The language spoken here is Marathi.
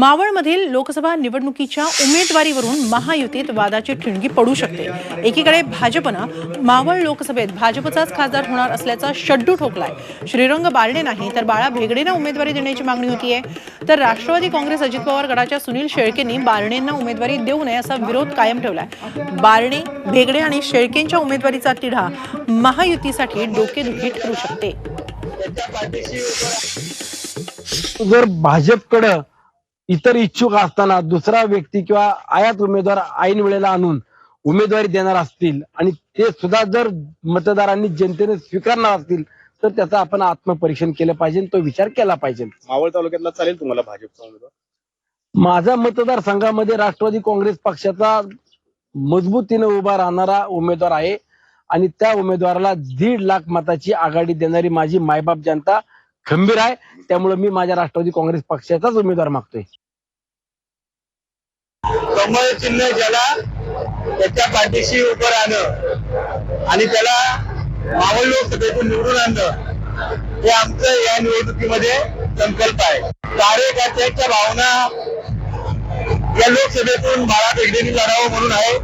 मावळमधील लोकसभा निवडणुकीच्या उमेदवारीवरून महायुतीत वादाची ठिणगी पडू शकते. एकीकडे भाजपनं मावळ लोकसभेत भाजपचाच खासदार होणार असल्याचा शड्डू ठोकलाय. श्रीरंग बारणे नाही तर बाळा भेगडेंना उमेदवारी देण्याची मागणी होतीये. तर राष्ट्रवादी काँग्रेस अजित पवार गटाच्या सुनील शेळकेंनी बारणेंना उमेदवारी देऊ नये असा विरोध कायम ठेवलाय. बारणे भेगडे आणि शेळकेंच्या उमेदवारीचा तिढा महायुतीसाठी डोकेदुखी ठरू शकते. जर भाजपकडं इतर इच्छुक असताना दुसरा व्यक्ती किंवा आयात उमेदवार ऐन वेळेला आणून उमेदवारी देणार असतील आणि ते सुद्धा जर मतदारांनी जनतेने स्वीकारणार असतील तर त्याचं आपण आत्मपरीक्षण केलं पाहिजे तो विचार केला पाहिजे. मावळ तालुक्यातला चालेल तुम्हाला भाजपचा उमेदवार? माझा मतदारसंघामध्ये राष्ट्रवादी काँग्रेस पक्षाचा मजबूतीने उभा राहणारा उमेदवार आहे आणि त्या उमेदवाराला दीड लाख मताची आघाडी देणारी माझी मायबाप जनता खंबीर आहे. त्यामुळे मी माझ्या राष्ट्रवादी काँग्रेस पक्षाचाच उमेदवार मागतोय. कमळ चिन्ह ज्याला त्याच्या पाठीशी उभं राहणं आणि त्याला मावळ लोकसभेतून निवडून आणणं हे आमचं या निवडणुकीमध्ये संकल्प आहे. कार्यकर्त्यांच्या भावना या लोकसभेतून बाळा बेगडेंनी लढावं म्हणून आहे.